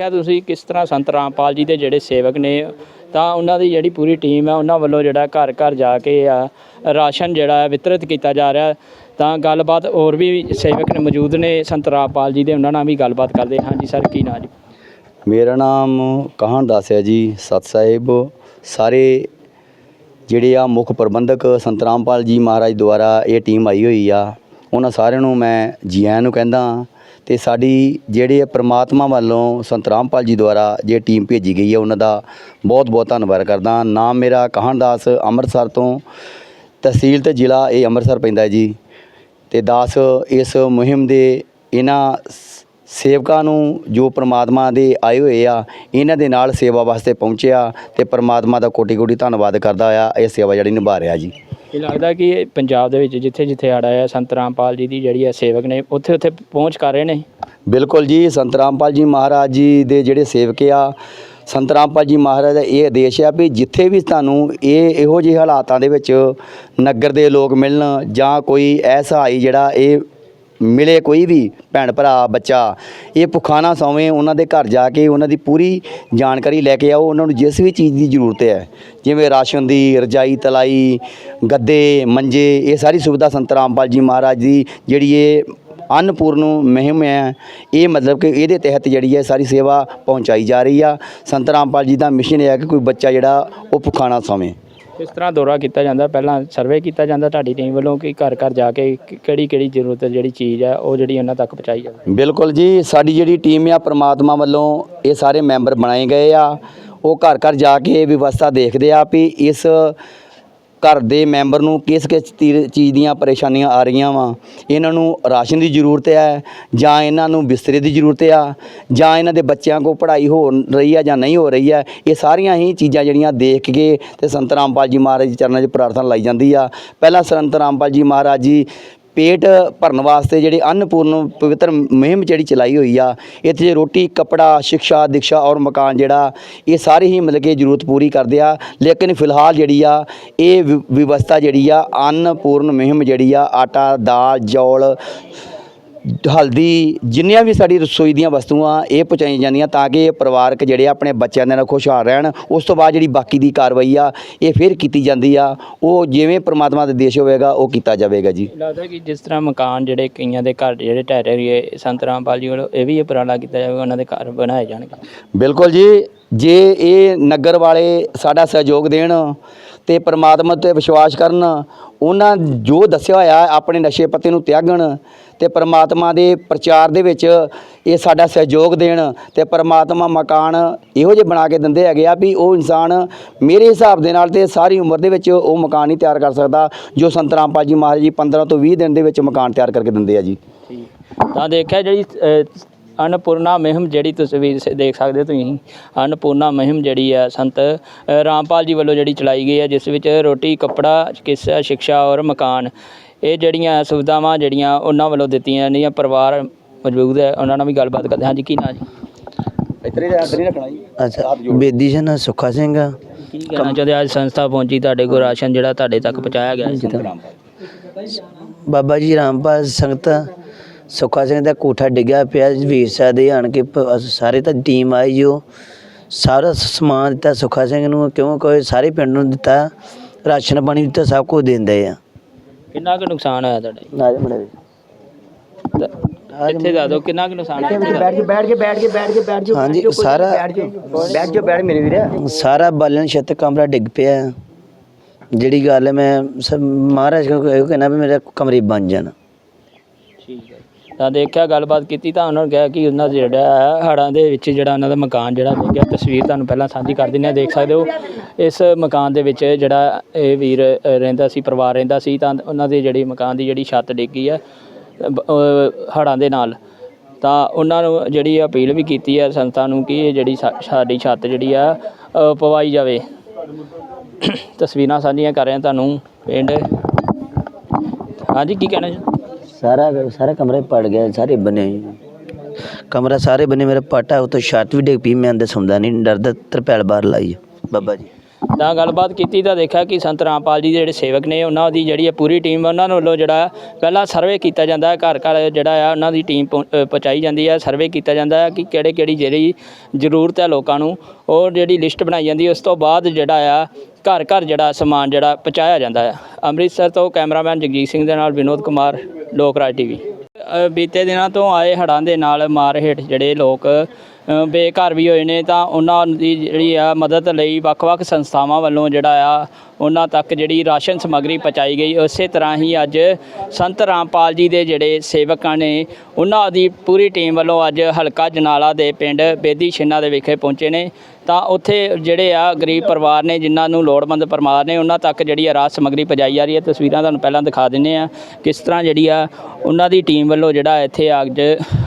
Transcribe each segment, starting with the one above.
ਦੇਖਿਆ ਤੁਸੀਂ ਕਿਸ ਤਰ੍ਹਾਂ ਸੰਤ ਰਾਮਪਾਲ ਜੀ ਦੇ ਜਿਹੜੇ ਸੇਵਕ ਨੇ, ਤਾਂ ਉਹਨਾਂ ਦੀ ਜਿਹੜੀ ਪੂਰੀ ਟੀਮ ਹੈ ਉਹਨਾਂ ਵੱਲੋਂ ਜਿਹੜਾ ਘਰ ਘਰ ਜਾ ਕੇ ਆ, ਰਾਸ਼ਨ ਜਿਹੜਾ ਵਿਤਰਿਤ ਕੀਤਾ ਜਾ ਰਿਹਾ। ਤਾਂ ਗੱਲਬਾਤ ਹੋਰ ਵੀ ਸੇਵਕ ਨੇ ਮੌਜੂਦ ਨੇ, ਸੰਤ ਰਾਮਪਾਲ ਜੀ ਦੇ, ਉਹਨਾਂ ਨਾਲ ਵੀ ਗੱਲਬਾਤ ਕਰਦੇ ਹਾਂ। ਜੀ ਸਰ, ਕੀ ਨਾਂ ਜੀ? ਮੇਰਾ ਨਾਮ ਕਹਾਣ ਦਾਸ ਹੈ ਜੀ, ਸਤ ਸਾਹਿਬ। ਸਾਰੇ ਜਿਹੜੇ ਆ ਮੁੱਖ ਪ੍ਰਬੰਧਕ ਸੰਤ ਰਾਮਪਾਲ ਜੀ ਮਹਾਰਾਜ ਦੁਆਰਾ ਇਹ ਟੀਮ ਆਈ ਹੋਈ ਆ, ਉਹਨਾਂ ਸਾਰਿਆਂ ਨੂੰ ਮੈਂ ਜੀ ਆਇਆਂ ਨੂੰ ਕਹਿੰਦਾ ਤੇ ਸਾਡੀ ਜਿਹੜੇ ਪ੍ਰਮਾਤਮਾ ਵੱਲੋਂ ਸੰਤ ਰਾਮਪਾਲ ਜੀ ਦੁਆਰਾ ਜੇ ਟੀਮ ਭੇਜੀ ਗਈ ਹੈ, ਉਹਨਾਂ ਦਾ ਬਹੁਤ ਬਹੁਤ ਧੰਨਵਾਦ ਕਰਦਾ ਨਾਮ ਮੇਰਾ ਕਹਾਣ ਦਾਸ ਅੰਮ੍ਰਿਤਸਰ ਤੋਂ ਤਹਿਸੀਲ ਤੇ ਜ਼ਿਲ੍ਹਾ ਇਹ ਅੰਮ੍ਰਿਤਸਰ ਪੈਂਦਾ ਜੀ। ਤੇ ਦਾਸ ਇਸ ਮੁਹਿੰਮ ਦੇ ਇਹਨਾਂ ਸ- ਸੇਵਕਾਂ ਨੂੰ ਜੋ ਪ੍ਰਮਾਤਮਾ ਦੇ ਆਏ ਹੋਏ ਆ ਇਹਨਾਂ ਦੇ ਨਾਲ ਸੇਵਾ ਵਾਸਤੇ ਪਹੁੰਚਿਆ ਤੇ ਪ੍ਰਮਾਤਮਾ ਦਾ ਕੋਟੀ ਕੋਟੀ ਧੰਨਵਾਦ ਕਰਦਾ ਆ ਇਹ ਸੇਵਾ ਜਿਹੜੀ ਨਿਭਾ ਰਿਹਾ ਜੀ। ਇਹ ਲੱਗਦਾ ਕਿ ਇਹ ਪੰਜਾਬ ਦੇ ਵਿੱਚ ਜਿੱਥੇ ਜਿੱਥੇ ਆੜਾ ਹੈ ਸੰਤ ਰਾਮਪਾਲ ਜੀ ਦੀ ਜਿਹੜੀ ਹੈ ਸੇਵਕ ਨੇ ਉੱਥੇ ਉੱਥੇ ਪਹੁੰਚ ਕਰ ਰਹੇ ਨੇ? ਬਿਲਕੁਲ ਜੀ ਸੰਤ ਰਾਮਪਾਲ ਜੀ ਮਹਾਰਾਜ ਜੀ ਦੇ ਜਿਹੜੇ ਸੇਵਕ ਆ ਸੰਤ ਰਾਮਪਾਲ ਜੀ ਮਹਾਰਾਜ ਦਾ ਇਹ ਆਦੇਸ਼ ਆ ਵੀ ਜਿੱਥੇ ਵੀ ਤੁਹਾਨੂੰ ਇਹ ਇਹੋ ਜਿਹੇ ਹਾਲਾਤਾਂ ਦੇ ਵਿੱਚ ਨਗਰ ਦੇ ਲੋਕ ਮਿਲਣ ਜਾਂ ਕੋਈ ਐਸਾ ਆਈ ਜਿਹੜਾ ਇਹ ਮਿਲੇ ਕੋਈ ਵੀ ਭੈਣ ਭਰਾ, ਬੱਚਾ, ਇਹ ਭੁੱਖਾ ਨਾ ਸੌਵੇਂ ਉਹਨਾਂ ਦੇ ਘਰ ਜਾ ਕੇ ਉਹਨਾਂ ਦੀ ਪੂਰੀ ਜਾਣਕਾਰੀ ਲੈ ਕੇ ਆਓ। ਉਹਨਾਂ ਨੂੰ ਜਿਸ ਵੀ ਚੀਜ਼ ਦੀ ਜ਼ਰੂਰਤ ਹੈ, ਜਿਵੇਂ ਰਾਸ਼ਨ ਦੀ, ਰਜਾਈ, ਤਲਾਈ, ਗੱਦੇ, ਮੰਜੇ, ਇਹ ਸਾਰੀ ਸੁਵਿਧਾ ਸੰਤ ਰਾਮਪਾਲ ਜੀ ਮਹਾਰਾਜ ਦੀ ਜਿਹੜੀ ਇਹ ਅਨਪੂਰਨ ਮੁਹਿੰਮ ਹੈ, ਇਹ ਮਤਲਬ ਕਿ ਇਹਦੇ ਤਹਿਤ ਜਿਹੜੀ ਹੈ ਸਾਰੀ ਸੇਵਾ ਪਹੁੰਚਾਈ ਜਾ ਰਹੀ ਆ। ਸੰਤ ਰਾਮਪਾਲ ਜੀ ਦਾ ਮਿਸ਼ਨ ਇਹ ਹੈ ਕਿ ਕੋਈ ਬੱਚਾ ਜਿਹੜਾ ਉਹ ਭੁੱਖਾ ਨਾ ਸੌਵੇਂ। ਕਿਸ ਤਰ੍ਹਾਂ ਦੌਰਾ ਕੀਤਾ ਜਾਂਦਾ? ਪਹਿਲਾਂ ਸਰਵੇ ਕੀਤਾ ਜਾਂਦਾ ਤੁਹਾਡੀ ਟੀਮ ਵੱਲੋਂ ਕਿ ਘਰ ਘਰ ਜਾ ਕੇ ਕਿਹੜੀ ਕਿਹੜੀ ਜ਼ਰੂਰਤ, ਜਿਹੜੀ ਚੀਜ਼ ਹੈ, ਉਹ ਜਿਹੜੀ ਉਹਨਾਂ ਤੱਕ ਪਹੁੰਚਾਈ ਜਾਵੇ? ਬਿਲਕੁਲ ਜੀ, ਸਾਡੀ ਜਿਹੜੀ ਟੀਮ ਆ, ਪ੍ਰਮਾਤਮਾ ਵੱਲੋਂ ਇਹ ਸਾਰੇ ਮੈਂਬਰ ਬਣਾਏ ਗਏ ਆ। ਉਹ ਘਰ ਘਰ ਜਾ ਕੇ ਵਿਵਸਥਾ ਦੇਖਦੇ ਆ ਵੀ ਇਸ ਘਰ ਦੇ ਮੈਂਬਰ ਨੂੰ ਕਿਸ ਕਿਸ ਤੀ- ਚੀਜ਼ ਦੀਆਂ ਪਰੇਸ਼ਾਨੀਆਂ ਆ ਰਹੀਆਂ ਵਾ? ਇਹਨਾਂ ਨੂੰ ਰਾਸ਼ਨ ਦੀ ਜ਼ਰੂਰਤ ਹੈ ਜਾਂ ਇਹਨਾਂ ਨੂੰ ਬਿਸਤਰੇ ਦੀ ਜ਼ਰੂਰਤ ਆ? ਜਾਂ ਇਹਨਾਂ ਦੇ ਬੱਚਿਆਂ ਕੋ ਪੜ੍ਹਾਈ ਹੋ ਰਹੀ ਆ ਜਾਂ ਨਹੀਂ ਹੋ ਰਹੀ ਹੈ? ਇਹ ਸਾਰੀਆਂ ਹੀ ਚੀਜ਼ਾਂ ਜਿਹੜੀਆਂ ਦੇਖ ਕੇ ਤੇ ਸੰਤ ਰਾਮਪਾਲ ਜੀ ਮਹਾਰਾਜ ਚਰਨਾਂ 'ਚ ਪ੍ਰਾਰਥਨਾ ਲਾਈ ਜਾਂਦੀ ਆ। ਪਹਿਲਾਂ ਸੰਤ ਰਾਮਪਾਲ ਜੀ ਮਹਾਰਾਜ ਜੀ ਪੇਟ ਭਰਨ ਵਾਸਤੇ ਜਿਹੜੇ ਅੰਨਪੂਰਨ ਪਵਿੱਤਰ ਮੁਹਿੰਮ ਜਿਹੜੀ ਚਲਾਈ ਹੋਈ ਆ, ਇੱਥੇ ਜੇ ਰੋਟੀ, ਕਪੜਾ ਸਿੱਖਿਆ ਦਿਕਸ਼ਾ ਔਰ ਮਕਾਨ ਜਿਹੜਾ, ਇਹ ਸਾਰੇ ਹੀ ਮਤਲਬ ਕਿ ਜ਼ਰੂਰਤ ਪੂਰੀ ਕਰਦੇ ਆ। ਲੇਕਿਨ ਫਿਲਹਾਲ ਜਿਹੜੀ ਆ, ਇਹ ਵਿ- ਵਿਵਸਥਾ ਜਿਹੜੀ ਆ, ਅਨਪੂਰਨ ਮੁਹਿੰਮ ਜਿਹੜੀ ਆ, ਆਟਾ, ਦਾਲ ਜੌਲ ਹਲਦੀ ਜਿੰਨੀਆਂ ਵੀ ਸਾਡੀ ਰਸੋਈ ਦੀਆਂ ਵਸਤੂਆਂ ਇਹ ਪਹੁੰਚਾਈਆਂ ਜਾਂਦੀਆਂ ਤਾਂ ਕਿ ਇਹ ਪਰਿਵਾਰਕ ਜਿਹੜੇ ਆਪਣੇ ਬੱਚਿਆਂ ਦੇ ਨਾਲ ਖੁਸ਼ਹਾਲ ਰਹਿਣ ਉਸ ਤੋਂ ਬਾਅਦ ਜਿਹੜੀ ਬਾਕੀ ਦੀ ਕਾਰਵਾਈ ਆ ਇਹ ਫਿਰ ਕੀਤੀ ਜਾਂਦੀ ਆ। ਉਹ ਜਿਵੇਂ ਪ੍ਰਮਾਤਮਾ ਦਾ ਦੇਸ਼ ਹੋਵੇਗਾ ਉਹ ਕੀਤਾ ਜਾਵੇਗਾ ਜੀ। ਲੱਗਦਾ ਕਿ ਜਿਸ ਤਰ੍ਹਾਂ ਮਕਾਨ ਜਿਹੜੇ ਕਈਆਂ ਦੇ ਘਰ ਜਿਹੜੇ ਢਹਿ ਰਹੇ ਸੰਤ ਰਾਮਪਾਲ ਜੀ ਵੱਲੋਂ ਇਹ ਵੀ ਉਪਰਾਲਾ ਕੀਤਾ ਜਾਵੇਗਾ ਉਹਨਾਂ ਦੇ ਘਰ ਬਣਾਏ ਜਾਣਗੇ। ਬਿਲਕੁਲ ਜੀ ਜੇ ਇਹ ਨਗਰ ਵਾਲੇ ਸਾਡਾ ਸਹਿਯੋਗ ਦੇਣ ਤੇ ਪ੍ਰਮਾਤਮਾ ਤੇ ਵਿਸ਼ਵਾਸ ਕਰਨ, ਉਹਨਾਂ ਜੋ ਦੱਸਿਆ ਹੋਇਆ ਆਪਣੇ ਨਸ਼ੇ ਪੱਤੇ ਨੂੰ ਤਿਆਗਣ ਤੇ ਪ੍ਰਮਾਤਮਾ ਦੇ ਪ੍ਰਚਾਰ ਦੇ ਵਿੱਚ ਇਹ ਸਾਡਾ ਸਹਿਯੋਗ ਦੇਣ ਤੇ ਪ੍ਰਮਾਤਮਾ ਮਕਾਨ ਇਹੋ ਜਿਹੇ ਬਣਾ ਕੇ ਦਿੰਦੇ ਹੈਗੇ ਆ ਵੀ ਉਹ ਇਨਸਾਨ ਮੇਰੇ ਹਿਸਾਬ ਦੇ ਨਾਲ ਤੇ ਸਾਰੀ ਉਮਰ ਦੇ ਵਿੱਚ ਉਹ ਮਕਾਨ ਨਹੀਂ ਤਿਆਰ ਕਰ ਸਕਦਾ, ਜੋ ਸੰਤ ਰਾਮਪਾਲ ਜੀ ਮਹਾਰਾਜ ਜੀ 15 ਤੋਂ 20 ਦਿਨ ਦੇ ਵਿੱਚ ਮਕਾਨ ਤਿਆਰ ਕਰਕੇ ਦਿੰਦੇ ਆ ਜੀ। ਤਾਂ ਦੇਖਿਆ ਜਿਹੜੀ ਅਨਪੂਰਨਾ ਮਹਿਮ ਜਿਹੜੀ ਤਸਵੀਰ ਸ- ਦੇਖ ਸਕਦੇ ਹੋ ਤੁਸੀਂ। ਅਨਪੂਰਨਾ ਮਹਿਮ ਜਿਹੜੀ ਹੈ ਸੰਤ ਰਾਮਪਾਲ ਜੀ ਵੱਲੋਂ ਜਿਹੜੀ ਚਲਾਈ ਗਈ ਹੈ ਜਿਸ ਵਿੱਚ ਰੋਟੀ ਕੱਪੜਾ ਚਿਕਿਤਸਾ ਸਿੱਖਿਆ ਔਰ ਮਕਾਨ। ਇਹ ਜਿਹੜੀਆਂ ਸੁਵਿਧਾਵਾਂ ਜਿਹੜੀਆਂ ਉਹਨਾਂ ਵੱਲੋਂ ਦਿੱਤੀਆਂ ਜਾਂਦੀਆਂ ਪਰਿਵਾਰ ਮੌਜੂਦ ਹੈ। ਉਹਨਾਂ ਨਾਲ ਵੀ ਗੱਲਬਾਤ ਕਰਦੇ ਹਾਂ। ਜੀ ਕੀ ਨਾਂ ਜੀ? ਇਤਰੇ ਇਤਰੇ ਰੱਖਣਾ ਜੀ। ਅੱਛਾ ਬੇਦੀ ਜਨ ਸੁੱਖਾ ਸਿੰਘ। ਕੀ ਕਹਿਣਾ ਚਾਹੁੰਦੇ ਅੱਜ ਸੰਸਥਾ ਪਹੁੰਚੀ ਤੁਹਾਡੇ ਕੋਲ ਰਾਸ਼ਨ ਜਿਹੜਾ ਤੁਹਾਡੇ ਤੱਕ ਪਹੁੰਚਾਇਆ ਗਿਆ ਹੈ ਬਾਬਾ ਜੀ ਰਾਮਪਾਲ ਸੰਗਤ ਸੁੱਖਾ ਸਿੰਘ ਦਾ ਕੋਠਾ ਡਿੱਗਿਆ ਪਿਆ ਵੀਰ ਸਾਹਿਬ ਦੇ ਆਣ ਕੇ ਪ- ਅਸੀਂ ਸਾਰੇ ਤਾਂ ਟੀਮ ਆਈ ਜੋ ਸਾਰਾ ਸਮਾਨ ਦਿੱਤਾ ਸੁੱਖਾ ਸਿੰਘ ਨੂੰ ਕਿਉਂ ਕੋਈ ਸਾਰੇ ਪਿੰਡ ਨੂੰ ਦਿੱਤਾ ਰਾਸ਼ਨ ਪਾਣੀ ਦਿੱਤਾ ਸਭ ਕੁਝ ਦਿੰਦੇ ਆ। ਕਿੰਨਾ ਕੁ ਨੁਕਸਾਨ ਹੋਇਆ ਤੁਹਾਡੇ? ਬੜੇ ਤਾਂ ਇੱਥੇ ਦੱਸ ਦਿਓ ਕਿੰਨਾ ਕੁ ਨੁਕਸਾਨ ਹੋਇਆ? ਬੈਠ ਕੇ ਬੈਠ ਕੇ ਬੈਠ ਕੇ ਬੈਠ ਕੇ ਬੈਠ ਹਾਂਜੀ ਸਾਰਾ ਬੈਠ ਜਾ ਬੈਠ ਮੇਰੇ ਵੀਰੇ। ਸਾਰਾ ਬਾਲਣ ਛੱਤ ਕਮਰਾ ਡਿੱਗ ਪਿਆ। ਜਿਹੜੀ ਗੱਲ ਹੈ ਮੈਂ ਸ- ਮਹਾਰਾਜ ਕੋਲ ਇਹ ਕਹਿਣਾ ਵੀ ਮੇਰਾ ਕਮਰੇ ਬਣ ਜਾਣ। ਤਾਂ ਦੇਖਿਆ, ਗੱਲਬਾਤ ਕੀਤੀ ਤਾਂ ਉਹਨਾਂ ਨੇ ਕਿਹਾ ਕਿ ਉਹਨਾਂ ਦਾ ਜਿਹੜਾ ਹੈ ਹੜਾਂ ਦੇ ਵਿੱਚ ਜਿਹੜਾ ਉਹਨਾਂ ਦਾ ਮਕਾਨ ਜਿਹੜਾ ਡਿੱਗਿਆ ਤਸਵੀਰ ਤੁਹਾਨੂੰ ਪਹਿਲਾਂ ਸਾਂਝੀ ਕਰ ਦਿੰਦੇ ਹਾਂ, ਦੇਖ ਸਕਦੇ ਹੋ। ਇਸ ਮਕਾਨ ਦੇ ਵਿੱਚ ਜਿਹੜਾ ਇਹ ਵੀਰ ਰਹਿੰਦਾ ਸੀ, ਪਰਿਵਾਰ ਰਹਿੰਦਾ ਸੀ, ਤਾਂ ਉਹਨਾਂ ਦੇ ਜਿਹੜੀ ਮਕਾਨ ਦੀ ਜਿਹੜੀ ਛੱਤ ਡਿੱਗੀ ਹੈ ਹੜਾਂ ਦੇ ਨਾਲ। ਤਾਂ ਉਹਨਾਂ ਨੂੰ ਜਿਹੜੀ ਅਪੀਲ ਵੀ ਕੀਤੀ ਹੈ ਸੰਸਥਾ ਨੂੰ ਕਿ ਇਹ ਜਿਹੜੀ ਸਾ- ਸਾਡੀ ਛੱਤ ਜਿਹੜੀ ਆ ਪਵਾਈ ਜਾਵੇ। ਤਸਵੀਰਾਂ ਸਾਂਝੀਆਂ ਕਰ ਰਹੇ ਤੁਹਾਨੂੰ, ਪਿੰਡ। ਹਾਂਜੀ, ਕੀ ਕਹਿਣਾ ਜੀ? ਸਾਰਾ ਸਾਰਾ ਕਮਰੇ ਪੜ ਗਿਆ ਸਾਰੇ ਬਣੇ ਕਮਰਾ ਸਾਰੇ ਬਣੇ, ਮੇਰਾ ਪਾਟਾ ਉਤੋਂ ਛੱਤ ਵੀ ਡਿੱਗ ਪਈ, ਮੈਂ ਅੰਦਰ ਸੌਂਦਾ ਨਹੀਂ ਡਰਦਾ ਤਰਪੈਲ ਬਾਹਰ ਲਾਈ ਬਾਬਾ ਜੀ। ਤਾਂ ਗੱਲਬਾਤ ਕੀਤੀ ਤਾਂ ਦੇਖਿਆ ਕਿ ਸੰਤ ਰਾਮਪਾਲ ਜੀ ਦੇ ਜਿਹੜੇ ਸੇਵਕ ਨੇ, ਉਹਨਾਂ ਦੀ ਜਿਹੜੀ ਹੈ ਪੂਰੀ ਟੀਮ, ਉਹਨਾਂ ਵੱਲੋਂ ਜਿਹੜਾ ਪਹਿਲਾਂ ਸਰਵੇ ਕੀਤਾ ਜਾਂਦਾ ਹੈ, ਘਰ ਘਰ ਜਿਹੜਾ ਆ, ਉਹਨਾਂ ਦੀ ਟੀਮ ਪਹੁੰ- ਪਹੁੰਚਾਈ ਜਾਂਦੀ ਹੈ ਸਰਵੇ ਕੀਤਾ ਜਾਂਦਾ ਹੈ ਕਿ ਕਿਹੜੇ ਕਿਹੜੀ ਜਿਹੜੀ ਜ਼ਰੂਰਤ ਹੈ ਲੋਕਾਂ ਨੂੰ, ਉਹ ਜਿਹੜੀ ਲਿਸਟ ਬਣਾਈ ਜਾਂਦੀ ਉਸ ਤੋਂ ਬਾਅਦ ਜਿਹੜਾ ਆ ਘਰ ਘਰ ਜਿਹੜਾ ਸਮਾਨ ਜਿਹੜਾ ਪਹੁੰਚਾਇਆ ਜਾਂਦਾ ਹੈ। ਅੰਮ੍ਰਿਤਸਰ ਤੋਂ ਕੈਮਰਾਮੈਨ ਜਗਜੀਤ ਸਿੰਘ ਦੇ ਨਾਲ ਵਿਨੋਦ ਕੁਮਾਰ, ਲੋਕ ਰਾਜ ਟੀਵੀ। ਬੀਤੇ ਦਿਨਾਂ ਤੋਂ ਆਏ ਹੜ੍ਹਾਂ ਦੇ ਨਾਲ ਮਾਰ ਹੇਠ ਜਿਹੜੇ ਲੋਕ ਬੇਘਰ ਵੀ ਹੋਏ ਨੇ ਤਾਂ ਉਹਨਾਂ ਦੀ ਜਿਹੜੀ ਆ ਮਦਦ ਲਈ ਵੱਖ-ਵੱਖ ਸੰਸਥਾਵਾਂ ਵੱਲੋਂ ਜਿਹੜਾ ਆ ਉਹਨਾਂ ਤੱਕ ਜਿਹੜੀ ਰਾਸ਼ਨ ਸਮੱਗਰੀ ਪਹੁੰਚਾਈ ਗਈ। ਉਸੇ ਤਰ੍ਹਾਂ ਹੀ ਅੱਜ ਸੰਤ ਰਾਮਪਾਲ ਜੀ ਦੇ ਜਿਹੜੇ ਸੇਵਕਾਂ ਨੇ, ਉਹਨਾਂ ਦੀ ਪੂਰੀ ਟੀਮ ਵੱਲੋਂ ਅੱਜ ਹਲਕਾ ਜਨਾਲਾ ਦੇ ਪਿੰਡ ਬੇਦੀ ਛਿੰਨਾ ਦੇ ਵਿਖੇ ਪਹੁੰਚੇ ਨੇ। ਤਾਂ ਉੱਥੇ ਜਿਹੜੇ ਆ ਗਰੀਬ ਪਰਿਵਾਰ ਨੇ ਜਿਨ੍ਹਾਂ ਨੂੰ ਲੋੜਵੰਦ ਪਰਿਵਾਰ ਨੇ, ਉਹਨਾਂ ਤੱਕ ਜਿਹੜੀ ਆ ਰਾਹਤ ਸਮੱਗਰੀ ਪਹੁੰਚਾਈ ਜਾ ਰਹੀ ਹੈ। ਤਸਵੀਰਾਂ ਤੁਹਾਨੂੰ ਪਹਿਲਾਂ ਦਿਖਾ ਦਿੰਨੇ ਆ ਕਿਸ ਤਰ੍ਹਾਂ ਜਿਹੜੀ ਆ ਉਹਨਾਂ ਦੀ ਟੀਮ ਵੱਲੋਂ ਜਿਹੜਾ ਇੱਥੇ ਅੱਜ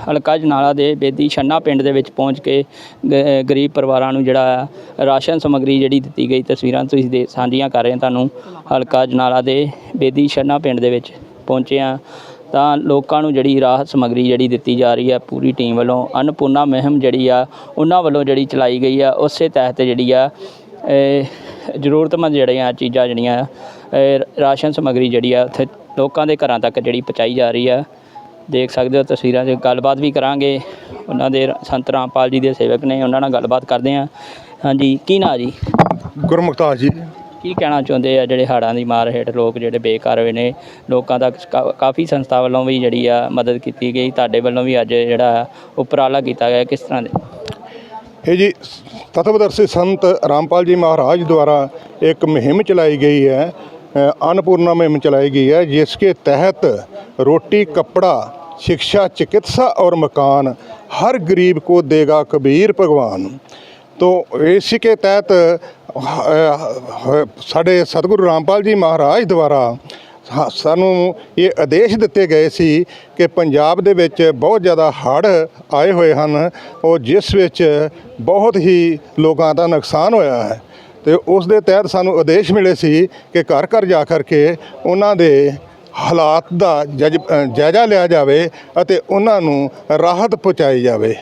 ਹਲਕਾ ਜਨਾਲਾ ਦੇ ਬੇਦੀ ਛੰਨਾ ਪਿੰਡ ਦੇ ਵਿੱਚ ਪਹੁੰਚ ਕੇ ਗ- ਗਰੀਬ ਪਰਿਵਾਰਾਂ ਨੂੰ ਜਿਹੜਾ ਆ ਰਾਸ਼ਨ ਸਮੱਗਰੀ ਜਿਹੜੀ ਦਿੱਤੀ ਗਈ। ਤਸਵੀਰਾਂ ਤੁਸੀਂ ਦੇ, ਸਾਂਝੀਆਂ ਕਰ ਰਹੇ ਤੁਹਾਨੂੰ। ਹਲਕਾ ਜਨਾਲਾ ਦੇ ਬੇਦੀ ਛੰਨਾ ਪਿੰਡ ਦੇ ਵਿੱਚ ਪਹੁੰਚੇ ਆ ਤਾਂ ਲੋਕਾਂ ਨੂੰ ਜਿਹੜੀ ਰਾਹਤ ਸਮੱਗਰੀ ਜਿਹੜੀ ਦਿੱਤੀ ਜਾ ਰਹੀ ਹੈ, ਪੂਰੀ ਟੀਮ ਵੱਲੋਂ ਅੰਨਪੂਰਨਾ ਮੁਹਿੰਮ ਜਿਹੜੀ ਆ, ਉਹਨਾਂ ਵੱਲੋਂ ਜਿਹੜੀ ਚਲਾਈ ਗਈ ਆ, ਉਸੇ ਤਹਿਤ ਜਿਹੜੀ ਆ, ਇਹ ਜ਼ਰੂਰਤਮੰਦ ਜਿਹੜੀਆਂ ਚੀਜ਼ਾਂ ਜਿਹੜੀਆਂ ਰਾਸ਼ਨ ਸਮੱਗਰੀ ਜਿਹੜੀ ਆ, ਉੱਥੇ ਲੋਕਾਂ ਦੇ ਘਰਾਂ ਤੱਕ ਜਿਹੜੀ ਪਹੁੰਚਾਈ ਜਾ ਰਹੀ ਆ। ਦੇਖ ਸਕਦੇ ਹੋ ਤਸਵੀਰਾਂ 'ਚ ਗੱਲਬਾਤ ਵੀ ਕਰਾਂਗੇ। ਉਹਨਾਂ ਦੇ ਸੰਤ ਰਾਮਪਾਲ ਜੀ ਦੇ ਸੇਵਕ ਨੇ, ਉਹਨਾਂ ਨਾਲ ਗੱਲਬਾਤ ਕਰਦੇ ਆ। ਹਾਂਜੀ, ਕੀ ਨਾਂ ਜੀ? ਗੁਰਮੁਖਤਾਜ ਜੀ। ਕੀ ਕਹਿਣਾ ਚਾਹੁੰਦੇ ਆ ਜਿਹੜੇ ਹੜ੍ਹਾਂ ਦੀ ਮਾਰ ਹੇਠ ਲੋਕ ਜਿਹੜੇ ਬੇਘਰ ਹੋਏ ਨੇ ਲੋਕਾਂ ਦਾ ਕਾ- ਕਾਫੀ ਸੰਸਥਾ ਵੱਲੋਂ ਵੀ ਜਿਹੜੀ ਆ ਮਦਦ ਕੀਤੀ ਗਈ ਤੁਹਾਡੇ ਵੱਲੋਂ ਵੀ ਅੱਜ ਜਿਹੜਾ ਉਪਰਾਲਾ ਕੀਤਾ ਗਿਆ ਕਿਸ ਤਰ੍ਹਾਂ ਦੇ ਇਹ ਜੀ ਤਤਵਦਰਸ਼ੀ ਸੰਤ ਰਾਮਪਾਲ ਜੀ ਮਹਾਰਾਜ ਦੁਆਰਾ ਇੱਕ ਮੁਹਿੰਮ ਚਲਾਈ ਗਈ ਹੈ ਅ, अन्नपूर्णा मुहिम चलाई गई है जिसके तहत रोटी कपड़ा शिक्षा चिकित्सा और मकान हर गरीब को देगा कबीर भगवान ਤੋਂ ਇਸੇ ਕੇ ਤਹਿਤ ਸਾਡੇ ਸਤਿਗੁਰੂ ਰਾਮਪਾਲ ਜੀ ਮਹਾਰਾਜ ਦੁਆਰਾ ਸਾਨੂੰ ਇਹ ਆਦੇਸ਼ ਦਿੱਤੇ ਗਏ ਸੀ ਕਿ ਪੰਜਾਬ ਦੇ ਵਿੱਚ ਬਹੁਤ ਜ਼ਿਆਦਾ ਹੜ੍ਹ ਆਏ ਹੋਏ ਹਨ, ਉਹ ਜਿਸ ਵਿੱਚ ਬਹੁਤ ਹੀ ਲੋਕਾਂ ਦਾ ਨੁਕਸਾਨ ਹੋਇਆ ਹੈ। ਤੇ ਉਸ ਦੇ ਤਹਿਤ ਸਾਨੂੰ ਆਦੇਸ਼ ਮਿਲੇ ਸੀ ਕਿ ਘਰ ਘਰ ਜਾ ਕਰਕੇ ਉਹਨਾਂ ਦੇ ਹਾਲਾਤ ਦਾ ਜਾਇਜ਼ਾ ਲਿਆ ਜਾਵੇ ਅਤੇ ਉਹਨਾਂ ਨੂੰ ਰਾਹਤ ਪਹੁੰਚਾਈ ਜਾਵੇ।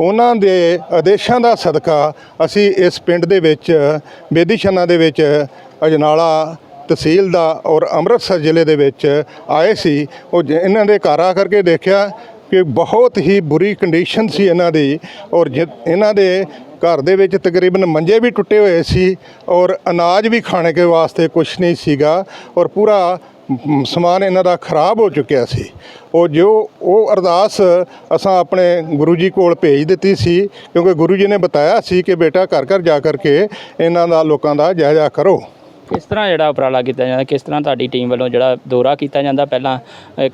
ਉਹਨਾਂ ਦੇ ਆਦੇਸ਼ਾਂ ਦਾ ਸਦਕਾ ਅਸੀਂ ਇਸ ਪਿੰਡ ਦੇ ਵਿੱਚ ਬੇਦੀਸ਼ਨਾ ਦੇ ਵਿੱਚ, ਅਜਨਾਲਾ ਤਹਿਸੀਲ ਦਾ ਔਰ ਅੰਮ੍ਰਿਤਸਰ ਜ਼ਿਲ੍ਹੇ ਦੇ ਵਿੱਚ ਆਏ ਸੀ। ਉਹ ਜ- ਇਹਨਾਂ ਦੇ ਘਰ ਆ ਕਰਕੇ ਦੇਖਿਆ ਕਿ ਬਹੁਤ ਹੀ ਬੁਰੀ ਕੰਡੀਸ਼ਨ ਸੀ ਇਹਨਾਂ ਦੀ ਔਰ ਜਿ- ਇਹਨਾਂ ਦੇ ਘਰ ਦੇ ਵਿੱਚ ਤਕਰੀਬਨ ਮੰਜੇ ਵੀ ਟੁੱਟੇ ਹੋਏ ਸੀ ਔਰ ਅਨਾਜ ਵੀ ਖਾਣੇ ਕੇ ਵਾਸਤੇ ਕੁਝ ਨਹੀਂ ਸੀਗਾ ਔਰ ਪੂਰਾ ਸਮਾਨ ਇਹਨਾਂ ਦਾ ਖਰਾਬ ਹੋ ਚੁੱਕਿਆ ਸੀ। ਉਹ ਜੋ, ਉਹ ਅਰਦਾਸ ਅਸਾਂ ਆਪਣੇ ਗੁਰੂ ਜੀ ਕੋਲ ਭੇਜ ਦਿੱਤੀ ਸੀ ਕਿਉਂਕਿ ਗੁਰੂ ਜੀ ਨੇ ਬਤਾਇਆ ਸੀ ਕਿ ਬੇਟਾ ਘਰ ਘਰ ਜਾ ਕਰਕੇ ਇਹਨਾਂ ਦਾ ਲੋਕਾਂ ਦਾ ਜਾਇਜ਼ਾ ਕਰੋ। ਕਿਸ ਤਰ੍ਹਾਂ ਜਿਹੜਾ ਉਪਰਾਲਾ ਕੀਤਾ ਜਾਂਦਾ, ਕਿਸ ਤਰ੍ਹਾਂ ਤੁਹਾਡੀ ਟੀਮ ਵੱਲੋਂ ਜਿਹੜਾ ਦੌਰਾ ਕੀਤਾ ਜਾਂਦਾ? ਪਹਿਲਾਂ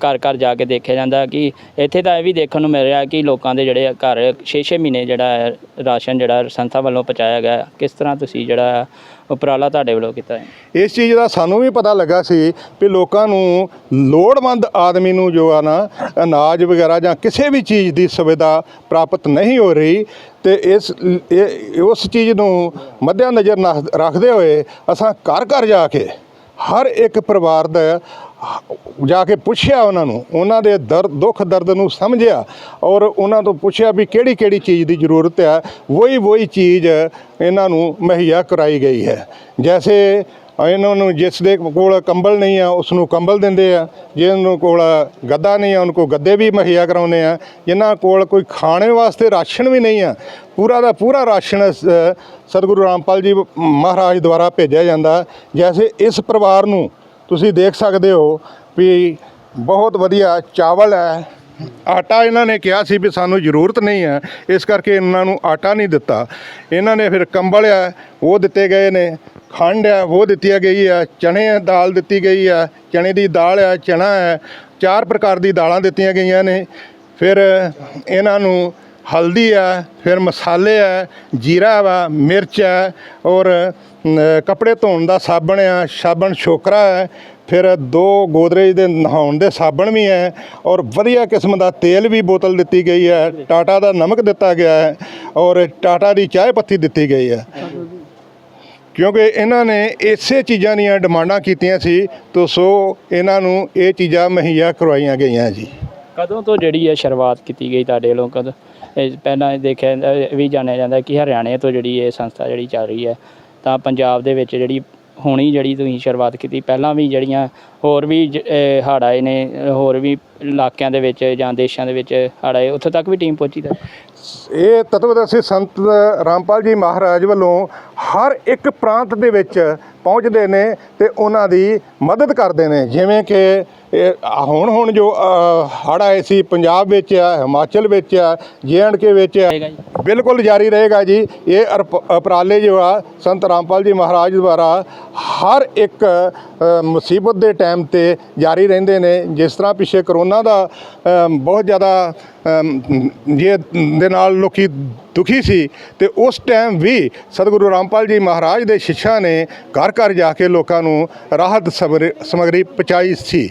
ਘਰ ਘਰ ਜਾ ਕੇ ਦੇਖਿਆ ਜਾਂਦਾ ਕਿ ਇੱਥੇ ਤਾਂ ਇਹ ਵੀ ਦੇਖਣ ਨੂੰ ਮਿਲ ਰਿਹਾ ਕਿ ਲੋਕਾਂ ਦੇ ਜਿਹੜੇ ਘਰ 6-6 ਮਹੀਨੇ ਜਿਹੜਾ ਹੈ ਰਾਸ਼ਨ ਜਿਹੜਾ ਸੰਸਥਾ ਵੱਲੋਂ ਪਹੁੰਚਾਇਆ ਗਿਆ। ਕਿਸ ਤਰ੍ਹਾਂ ਤੁਸੀਂ ਜਿਹੜਾ ਉਪਰਾਲਾ ਤੁਹਾਡੇ ਵੱਲੋਂ ਕੀਤਾ ਹੈ? ਇਸ ਚੀਜ਼ ਦਾ ਸਾਨੂੰ ਵੀ ਪਤਾ ਲੱਗਾ ਸੀ ਵੀ ਲੋਕਾਂ ਨੂੰ ਲੋੜਵੰਦ ਆਦਮੀ ਨੂੰ ਜੋ ਆ ਨਾ, ਅਨਾਜ ਵਗੈਰਾ ਜਾਂ ਕਿਸੇ ਵੀ ਚੀਜ਼ ਦੀ ਸੁਵਿਧਾ ਪ੍ਰਾਪਤ ਨਹੀਂ ਹੋ ਰਹੀ ਤੇ ਇਸ ਉਸ ਚੀਜ਼ ਨੂੰ ਮੱਦਿਆ ਨਜ਼ਰ ਰੱਖਦੇ ਹੋਏ ਅਸਾਂ ਘਰ ਘਰ ਜਾ ਕੇ ਹਰ ਇੱਕ ਪਰਿਵਾਰ ਦਾ ਜਾ ਕੇ ਪੁੱਛਿਆ ਉਹਨਾਂ ਨੂੰ, ਉਹਨਾਂ ਦੇ ਦਰਦ ਦੁੱਖ ਦਰਦ ਨੂੰ ਸਮਝਿਆ ਔਰ ਉਹਨਾਂ ਤੋਂ ਪੁੱਛਿਆ ਵੀ ਕਿਹੜੀ ਕਿਹੜੀ ਚੀਜ਼ ਦੀ ਜ਼ਰੂਰਤ ਹੈ ਵਹੀ ਵਹੀ ਚੀਜ਼ ਇਹਨਾਂ ਨੂੰ ਮੁਹੱਈਆ ਕਰਾਈ ਗਈ ਹੈ। ਜੈਸੇ ਇਹਨਾਂ ਨੂੰ ਜਿਸ ਦੇ ਕੋਲ ਕੰਬਲ ਨਹੀਂ ਆ ਉਸ ਨੂੰ ਕੰਬਲ ਦਿੰਦੇ ਆ, ਜਿਹਨਾਂ ਕੋਲ ਗੱਦਾ ਨਹੀਂ ਆ, ਉਹਨਾਂ ਕੋਲ ਗੱਦੇ ਵੀ ਮੁਹੱਈਆ ਕਰਾਉਂਦੇ ਆ ਜਿਨ੍ਹਾਂ ਕੋਲ ਕੋਈ ਖਾਣੇ ਵਾਸਤੇ ਰਾਸ਼ਨ ਵੀ ਨਹੀਂ ਆ, ਪੂਰਾ ਦਾ ਪੂਰਾ ਰਾਸ਼ਨ ਸਤਿਗੁਰੂ ਰਾਮਪਾਲ ਜੀ ਮਹਾਰਾਜ ਦੁਆਰਾ ਭੇਜਿਆ ਜਾਂਦਾ। ਜੈਸੇ ਇਸ ਪਰਿਵਾਰ ਨੂੰ ਤੁਸੀਂ ਦੇਖ ਸਕਦੇ ਹੋ ਵੀ ਬਹੁਤ ਵਧੀਆ ਚਾਵਲ ਹੈ। ਆਟਾ ਇਹਨਾਂ ਨੇ ਕਿਹਾ ਸੀ ਵੀ ਸਾਨੂੰ ਜ਼ਰੂਰਤ ਨਹੀਂ ਹੈ। ਇਸ ਕਰਕੇ ਇਹਨਾਂ ਨੂੰ ਆਟਾ ਨਹੀਂ ਦਿੱਤਾ। ਇਹਨਾਂ ਨੇ ਫਿਰ ਕੰਬਲ ਹੈ, ਉਹ ਦਿੱਤੇ ਗਏ ਨੇ। ਖੰਡ ਹੈ, ਉਹ ਦਿੱਤੀ ਗਈ ਹੈ। ਚਣੇ ਦਾਲ ਦਿੱਤੀ ਗਈ ਹੈ। ਚਣੇ ਦੀ ਦਾਲ ਹੈ ਚਣਾ ਹੈ। ਚਾਰ ਪ੍ਰਕਾਰ ਦੀ ਦਾਲਾਂ ਦਿੱਤੀਆਂ ਗਈਆਂ ਨੇ। ਫਿਰ ਇਹਨਾਂ ਨੂੰ ਹਲਦੀ ਆ ਫਿਰ ਮਸਾਲੇ ਹੈ, ਜੀਰਾ ਵਾ, ਮਿਰਚ ਹੈ ਔਰ ਕੱਪੜੇ ਧੋਣ ਦਾ ਸਾਬਣ ਆ ਸਾਬਣ ਛੋਕਰਾ ਹੈ, ਫਿਰ ਦੋ ਗੋਦਰੇਜ ਦੇ ਨਹਾਉਣ ਦੇ ਸਾਬਣ ਵੀ ਹੈ ਔਰ ਵਧੀਆ ਕਿਸਮ ਦਾ ਤੇਲ ਵੀ ਬੋਤਲ ਦਿੱਤੀ ਗਈ ਹੈ, ਟਾਟਾ ਦਾ ਨਮਕ ਦਿੱਤਾ ਗਿਆ ਹੈ ਔਰ ਟਾਟਾ ਦੀ ਚਾਹ ਪੱਤੀ ਦਿੱਤੀ ਗਈ ਹੈ। ਕਿਉਂਕਿ ਇਹਨਾਂ ਨੇ ਇਸੇ ਚੀਜ਼ਾਂ ਦੀਆਂ ਡਿਮਾਂਡਾਂ ਕੀਤੀਆਂ ਸੀ, ਤੋਂ ਸੋ ਇਹਨਾਂ ਨੂੰ ਇਹ ਚੀਜ਼ਾਂ ਮੁਹੱਈਆ ਕਰਵਾਈਆਂ ਗਈਆਂ ਜੀ। ਕਦੋਂ ਤੋਂ ਜਿਹੜੀ ਹੈ ਸ਼ੁਰੂਆਤ ਕੀਤੀ ਗਈ ਤੁਹਾਡੇ ਵੱਲੋਂ? ਕਦੋਂ? ਇਹ ਪਹਿਲਾਂ ਦੇਖਿਆ ਜਾਂਦਾ- ਇਹ ਵੀ ਜਾਣਿਆ ਜਾਂਦਾ ਕਿ ਹਰਿਆਣੇ ਤੋਂ ਜਿਹੜੀ ਇਹ ਸੰਸਥਾ ਜਿਹੜੀ ਚੱਲ ਰਹੀ ਹੈ, ਤਾਂ ਪੰਜਾਬ ਦੇ ਵਿੱਚ ਜਿਹੜੀ ਹੁਣੀ ਜਿਹੜੀ ਤੁਸੀਂ ਸ਼ੁਰੂਆਤ ਕੀਤੀ, ਪਹਿਲਾਂ ਵੀ ਜਿਹੜੀਆਂ ਹੋਰ ਵੀ ਜ- ਅਹ ਹੜ੍ਹ ਆਏ ਨੇ, ਹੋਰ ਵੀ ਇਲਾਕਿਆਂ ਦੇ ਵਿੱਚ ਜਾਂ ਦੇਸ਼ਾਂ ਦੇ ਵਿੱਚ ਹੜ੍ਹ ਆਏ, ਉੱਥੇ ਤੱਕ ਵੀ ਟੀਮ ਪਹੁੰਚੀ ਤਾਂ? ਇਹ ਤਤਵਦਰਸ਼ੀ ਸੰਤ ਰਾਮਪਾਲ ਜੀ ਮਹਾਰਾਜ ਵੱਲੋਂ ਹਰ ਇੱਕ ਪ੍ਰਾਂਤ ਦੇ ਵਿੱਚ ਪਹੁੰਚਦੇ ਨੇ ਤੇ ਉਹਨਾਂ ਦੀ ਮਦਦ ਕਰਦੇ ਨੇ, ਜਿਵੇਂ ਕਿ ਇਹ ਹੁਣ ਹੁਣ ਜੋ ਹੜ੍ਹ ਆਏ ਸੀ ਪੰਜਾਬ ਵਿੱਚ ਆ ਹਿਮਾਚਲ ਵਿੱਚ ਆ ਕੇ ਵਿੱਚ ਆ ਬਿਲਕੁਲ ਜਾਰੀ ਰਹੇਗਾ ਜੀ। ਇਹ ਉਪਰਾਲੇ ਜੋ ਆ ਸੰਤ ਰਾਮਪਾਲ ਜੀ ਮਹਾਰਾਜ ਦੁਆਰਾ ਹਰ ਇੱਕ ਮੁਸੀਬਤ ਦੇ ਟਾਈਮ ਤੇ ਜਾਰੀ ਰਹਿੰਦੇ ਨੇ। ਜਿਸ ਤਰ੍ਹਾਂ ਪਿੱਛੇ ਕਰੋਨਾ ਦਾ ਬਹੁਤ ਜ਼ਿਆਦਾ ਜੇ ਦੇ ਨਾਲ ਲੋਕੀ ਦੁਖੀ ਸੀ ਤੇ ਉਸ ਟਾਈਮ ਵੀ ਸਤਿਗੁਰੂ ਰਾਮਪਾਲ ਜੀ ਮਹਾਰਾਜ ਦੇ ਸਿੱਖਾਂ ਨੇ ਘਰ ਘਰ ਜਾ ਕੇ ਲੋਕਾਂ ਨੂੰ ਰਾਹਤ ਸਮੱਗਰੀ ਪਹੁੰਚਾਈ ਸੀ।